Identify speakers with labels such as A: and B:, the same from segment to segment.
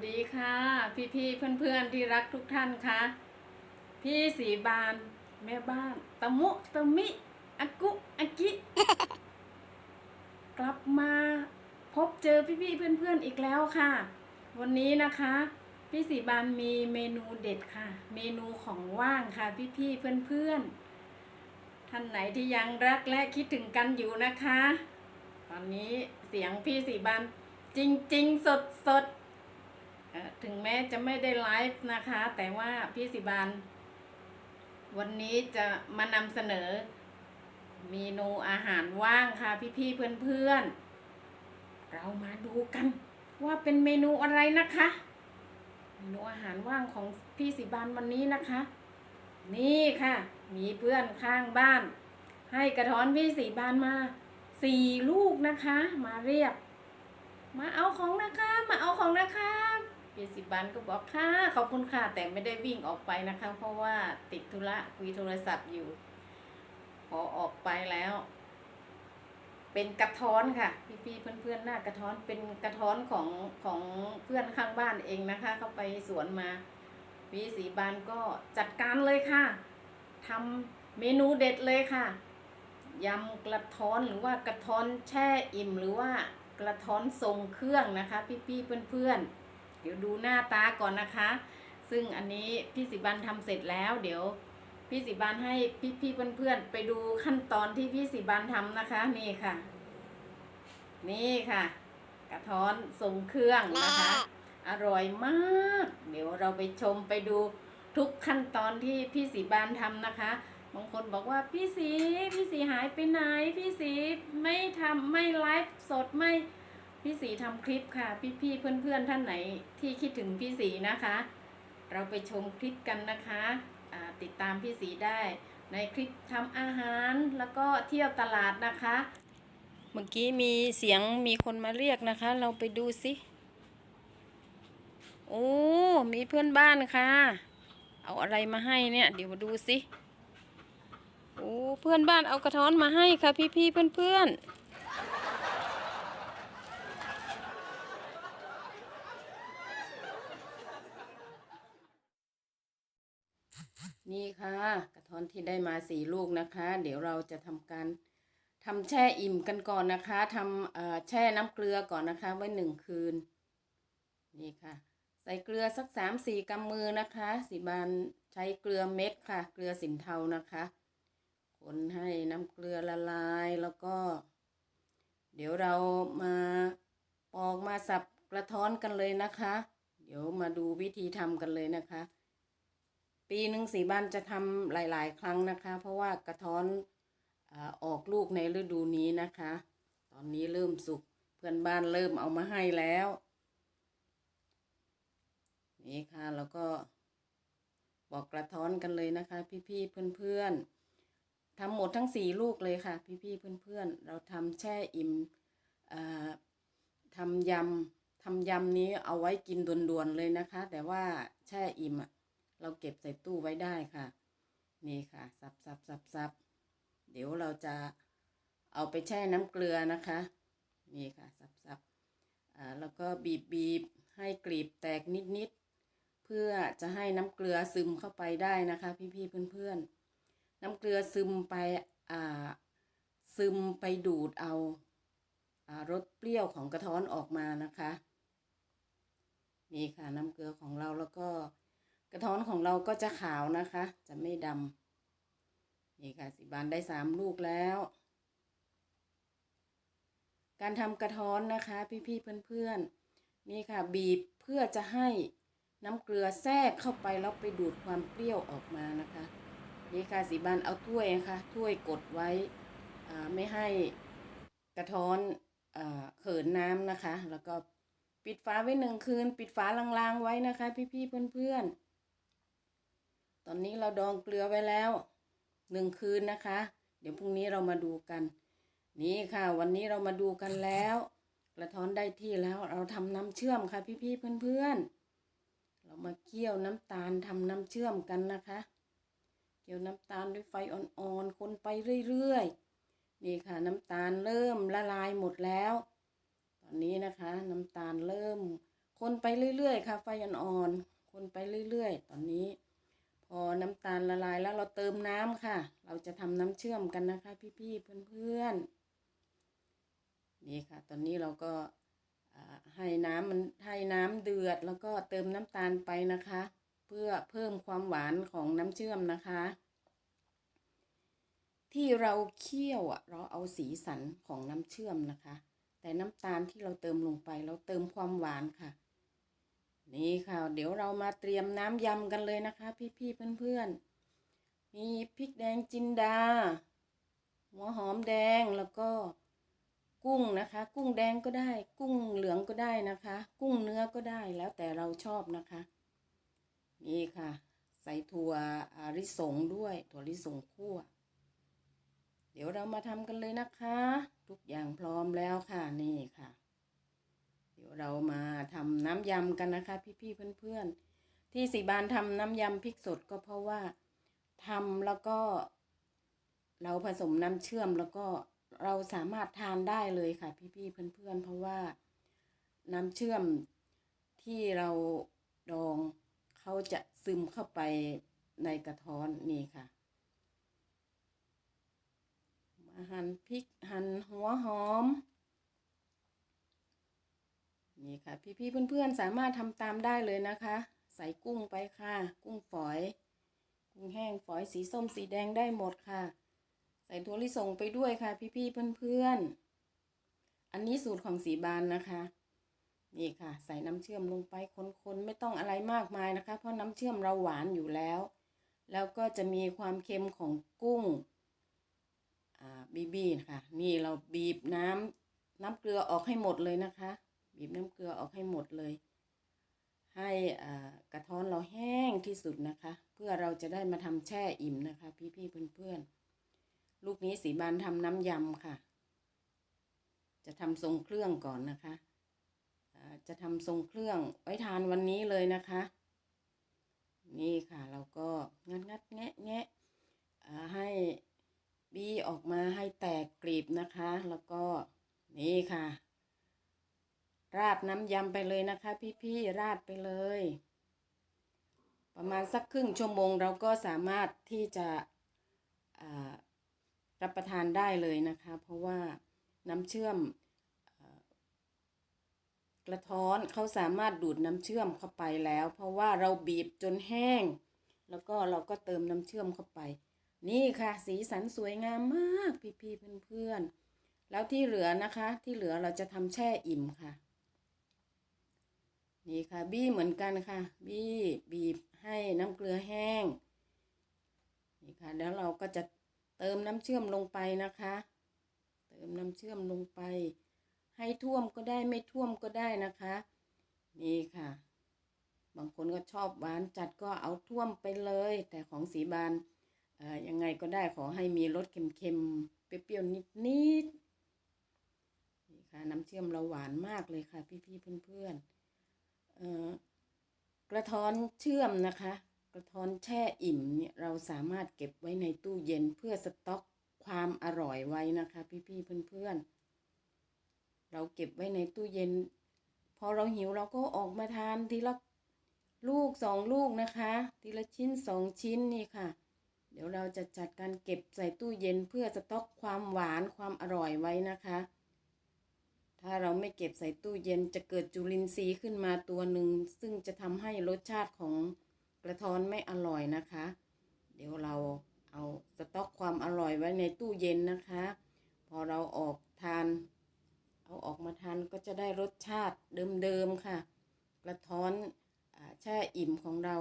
A: วัสดีค่ะ พี่พี่เพื่อนเพื่อนๆที่รักทุกท่านค่ะ พี่สีบาน แม่บ้านตะมุตะมิอากุอากิ กลับมาพบเจอพี่พี่เพื่อนเพื่อนๆอีกแล้วค่ะ วันนี้นะคะ พี่สีบานมีเมนูเด็ดค่ะ เมนูของว่างค่ะ พี่พี่เพื่อนเพื่อนๆท่านไหนที่ยังรักและคิดถึงกันอยู่นะคะ ตอนนี้เสียงพี่สีบานจริงๆสดสดๆ ถึงแม้จะไม่ได้ไลฟ์นะคะ แต่ว่าพี่สิบานวันนี้จะมานำเสนอเมนูอาหารว่างค่ะพี่ๆเพื่อนๆ เรามาดูกันว่าเป็นเมนูอะไรนะคะ เมนูอาหารว่างของพี่สิบานวันนี้นะคะ นี่ค่ะ มีเพื่อนข้างบ้าน ให้กระท้อนพี่สีบานมาสี่ลูกนะคะ มาเรียก มาเอาของนะคะ มาเอาของนะคะ พี่สิบานก็บอกค่ะขอบคุณค่ะแต่ไม่ได้วิ่งออกไปนะคะ เพราะว่าติดธุระคุยโทรศัพท์อยู่ พอออกไปแล้ว เป็นกระท้อนค่ะ พี่ๆเพื่อนๆหน้ากระท้อนเป็นกระท้อนของของเพื่อนข้างบ้านเองนะคะ เขาไปสวนมาพี่สีบานก็จัดการเลยค่ะทำเมนูเด็ดเลยค่ะยำกระท้อนหรือว่ากระท้อนแช่อิ่มหรือว่ากระท้อนทรงเครื่องนะคะ พี่ๆเพื่อนๆ เดี๋ยวดูหน้าตาก่อนนะคะ ซึ่งอันนี้พี่สิบันทำเสร็จแล้ว เดี๋ยวพี่สิบานให้พี่พี่เพื่อนๆไปดูขั้นตอนที่พี่สิบานทำนะคะ นี่ค่ะ นี่ค่ะ กระท้อนทรงเครื่องนะคะ อร่อยมาก เดี๋ยวเราไปชมไปดูทุกขั้นตอนที่พี่สีบานทำนะคะบางคนบอกว่าพี่สีพี่สีหายไปไหน พี่สีไม่ทำไม่ไลฟ์สดไม่ พี่สีทำคลิปค่ะพี่พี่ๆเพื่อนๆท่านไหนที่คิดถึงพี่สีนะคะ เราไปชมคลิปกันนะคะติดตามพี่สีได้ในคลิปทำอาหารแล้วก็เที่ยวตลาดนะคะ เมื่อกี้มีเสียงมีคนมาเรียกนะคะ เราไปดูสิโอ้มีเพื่อนบ้านค่ะ เอาอะไรมาให้เนี่ย เดี๋ยวมาดูสิโอ้เพื่อนบ้านเอากระท้อนมาให้ค่ะพี่พี่ๆเพื่อนๆ นี่ค่ะ กระท้อนที่ได้มาสี่ลูกนะคะ เดี๋ยวเราจะทำการทำแช่อิ่มกันก่อนนะคะทำเอ่อแช่น้ำเกลือก่อนนะคะ ไว้หนึ่งคืน นี่ค่ะ ใส่เกลือสักสามสี่กำมือนะคะ สีบานใช้เกลือเม็ดค่ะ เกลือสินเทานะคะคนให้น้ำเกลือละลายแล้วก็ เดี๋ยวเรามาปอกมาสับกระท้อนกันเลยนะคะ เดี๋ยวมาดูวิธีทำกันเลยนะคะ ปีหนึ่งสีบ้านจะทำหลาย ๆ ครั้งนะคะ เพราะว่ากระท้อนอาออกลูกในฤดูนี้นะคะ ตอนนี้เริ่มสุกเพื่อนบ้านเริ่มเอามาให้แล้ว นี่ค่ะแล้วก็บอกกระท้อนกันเลยนะคะ พี่ๆเพื่อนๆทำหมดทั้งสี่ลูกเลยค่ะ พี่ๆเพื่อนๆเราทำแช่อิ่มอ่าทำยำทำยำนี้เอาไว้กินด่วนๆเลยนะคะ แต่ว่าแช่อิ่มอะ เราเก็บใส่ตู้ไว้ได้ค่ะ นี่ค่ะสับสับสับสับเดี๋ยวเราจะเอาไปแช่น้ำเกลือนะคะ นี่ค่ะสับสับอ่าแล้วก็บีบบีบให้กลีบแตกนิดนิดๆเพื่อจะให้น้ำเกลือซึมเข้าไปได้นะคะ พี่พี่เพื่อนเพื่อนๆน้ำเกลือซึมไปอ่าซึมไปดูดเอาอ่ารสเปรี้ยวของกระท้อนออกมานะคะ นี่ค่ะน้ำเกลือของเราแล้วก็ กระท้อนของเราก็จะขาวนะคะ จะไม่ดำนี่ค่ะสิบานได้สามลูกแล้ว การทำกระท้อนนะคะ พี่ๆเพื่อนๆ นี่ค่ะบีบเพื่อจะให้น้ำเกลือแทรกเข้าไปแล้วไปดูดความเปรี้ยวออกมานะคะ นี่ค่ะสีบานเอาถ้วยนะคะถ้วยกดไว้ไม่ให้กระท้อนเขินน้ำนะคะ แล้วก็ปิดฝาไว้หนึ่งคืน ปิดฝาลางๆไว้นะคะ พี่ๆเพื่อนๆ ตอนนี้เราดองเกลือไว้แล้วหนึ่งคืนนะคะ เดี๋ยวพรุ่งนี้เรามาดูกัน นี่ค่ะ วันนี้เรามาดูกันแล้ว กระท้อนได้ที่แล้วเราทำน้ำเชื่อมค่ะ พี่ๆเพื่อนๆ เรามาเคี่ยวน้ำตาลทำน้ำเชื่อมกันนะคะ เคี่ยวน้ำตาลด้วยไฟอ่อนๆ คนไปเรื่อยๆ นี่ค่ะน้ำตาลเริ่มละลายหมดแล้ว ตอนนี้นะคะ น้ำตาลเริ่ม คนไปเรื่อยๆ ค่ะ ไฟอ่อนๆ คนไปเรื่อยๆ ตอนนี้ พอน้ำตาลละลายแล้วเราเติมน้ำค่ะ เราจะทำน้ำเชื่อมกันนะคะ พี่ๆเพื่อนๆนี่ค่ะ ตอนนี้เราก็ให้น้ำมันให้น้ำเดือดแล้วก็เติมน้ำตาลไปนะคะ เพื่อเพิ่มความหวานของน้ำเชื่อมนะคะ ที่เราเคี่ยวอะเราเอาสีสันของน้ำเชื่อมนะคะ แต่น้ำตาลที่เราเติมลงไปเราเติมความหวานค่ะ นี่ค่ะ เดี๋ยวเรามาเตรียมน้ำยำกันเลยนะคะ พี่ๆเพื่อนๆ มีพริกแดงจินดา หัวหอมแดงแล้วก็กุ้งนะคะ กุ้งแดงก็ได้ กุ้งเหลืองก็ได้นะคะ กุ้งเนื้อก็ได้แล้วแต่เราชอบนะคะ นี่ค่ะ ใส่ถั่วอริสงด้วย ถั่วลิสงคั่ว เดี๋ยวเรามาทำกันเลยนะคะ ทุกอย่างพร้อมแล้วค่ะนี่ค่ะ เดี๋ยวเรามาทำน้ำยำกันนะคะ พี่ๆเพื่อนๆ ที่สีบานทำน้ำยำพริกสดก็เพราะว่าทำแล้วก็ เราผสมน้ำเชื่อมแล้วก็เราสามารถทานได้เลยค่ะ พี่ๆเพื่อนๆ เพราะว่าน้ำเชื่อมที่เราดองเขาจะซึมเข้าไปในกระท้อนนี่ค่ะหั่นพริกหั่นหัวหอม นี่ค่ะ พี่ๆเพื่อนๆสามารถทำตามได้เลยนะคะ ใส่กุ้งไปค่ะ กุ้งฝอย กุ้งแห้งฝอยสีส้มสีแดงได้หมดค่ะ ใส่ถั่วลิสงไปด้วยค่ะ พี่ๆเพื่อนๆอันนี้สูตรของสีบานนะคะนี่ค่ะ ใส่น้ำเชื่อมลงไปคนๆไม่ต้องอะไรมากมายนะคะ เพราะน้ำเชื่อมเราหวานอยู่แล้ว แล้วก็จะมีความเค็มของกุ้งบีบีนะคะนี่เราบีบน้ำน้ำเกลือออกให้หมดเลยนะคะ บีบน้ำเกลือออกให้หมดเลย ให้กระท้อนเราแห้งที่สุดนะคะ เพื่อเราจะได้มาทำแช่อิ่มนะคะ พี่ๆเพื่อนๆ ลูกนี้สีบานทำน้ำยำค่ะ จะทำทรงเครื่องก่อนนะคะจะทำทรงเครื่องไว้ทานวันนี้เลยนะคะ นี่ค่ะเราก็งัดงัดๆแงะแงะให้บี้ออกมาให้แตกกลีบนะคะ แล้วก็นี่ค่ะ ราดน้ำยำไปเลยนะคะ พี่ๆราดไปเลย ประมาณสักครึ่งชั่วโมงเราก็สามารถที่จะรับประทานได้เลยนะคะ เพราะว่าน้ำเชื่อมอกระท้อนเขาสามารถดูดน้ำเชื่อมเข้าไปแล้ว เพราะว่าเราบีบจนแห้ง แล้วก็เราก็เติมน้ำเชื่อมเข้าไป นี่ค่ะ สีสันสวยงามมากพี่ๆเพื่อนๆแล้วที่เหลือนะคะที่เหลือเราจะทำแช่อิ่มค่ะ นี่ค่ะ บี้เหมือนกันค่ะ บี้บีบให้น้ำเกลือแห้ง นี่ค่ะ แล้วเราก็จะเติมน้ำเชื่อมลงไปนะคะ เติมน้ำเชื่อมลงไป ให้ท่วมก็ได้ไม่ท่วมก็ได้นะคะ นี่ค่ะ บางคนก็ชอบหวานจัดก็เอาท่วมไปเลย แต่ของสีบานเอ่ยังไงก็ได้ขอให้มีรสเค็มๆ เปรี้ยวๆ นิดๆ นี่ค่ะ น้ำเชื่อมเราหวานมากเลยค่ะ พี่ๆ เพื่อนๆ กระท้อนเชื่อมนะคะ กระท้อนแช่อิ่มเนี่ยเราสามารถเก็บไว้ในตู้เย็นเพื่อสต็อกความอร่อยไว้นะคะ พี่ๆเพื่อนๆ เราเก็บไว้ในตู้เย็น พอเราหิวเราก็ออกมาทานทีละลูกสองลูกนะคะ ทีละชิ้นสองชิ้นนี่ค่ะ เดี๋ยวเราจะจัดการเก็บใส่ตู้เย็นเพื่อสต็อกความหวานความอร่อยไว้นะคะ ถ้าเราไม่เก็บใส่ตู้เย็นจะเกิดจุลินทรีย์ขึ้นมาตัวหนึ่ง ซึ่งจะทำให้รสชาติของกระท้อนไม่อร่อยนะคะ เดี๋ยวเราเอาสต็อกความอร่อยไว้ในตู้เย็นนะคะ พอเราออกทาน เอาออกมาทานก็จะได้รสชาติเดิมๆค่ะ กระท้อนอแช่อิ่มของเรา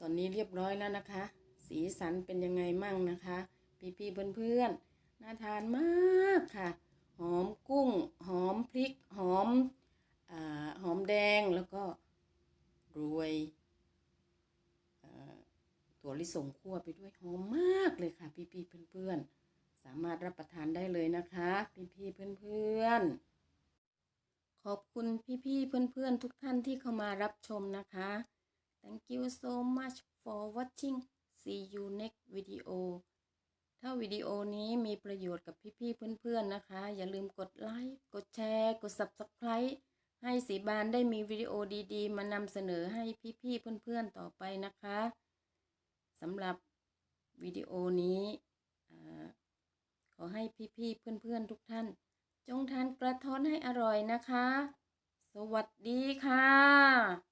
A: ตอนนี้เรียบร้อยแล้วนะคะ สีสันเป็นยังไงมั่งนะคะ พี่ๆเพื่อนๆน่าทานมากค่ะ หอมกุ้ง หอมพริก หอมอหอมแดงแล้วก็รวยถั่วลิสงคั่วไปด้วยหอมมากเลยค่ะ พี่ๆเพื่อนๆ สามารถรับประทานได้เลยนะคะ พี่ๆเพื่อนๆ ขอบคุณพี่ๆเพื่อนๆ ทุกท่านที่เข้ามารับชมนะคะ Thank you so much for watching see you next video ถ้าวิดีโอนี้มีประโยชน์กับพี่ๆเพื่อนๆนะคะ อย่าลืมกดไลค์กดแชร์ กด subscribe ให้สีบานได้มีวิดีโอดีๆ มานำเสนอให้พี่ๆเพื่อนๆต่อไปนะคะสำหรับวิดีโอนี้ขอให้พี่ๆเพื่อนๆทุกท่าน จงทานกระท้อนให้อร่อยนะคะ สวัสดีค่ะ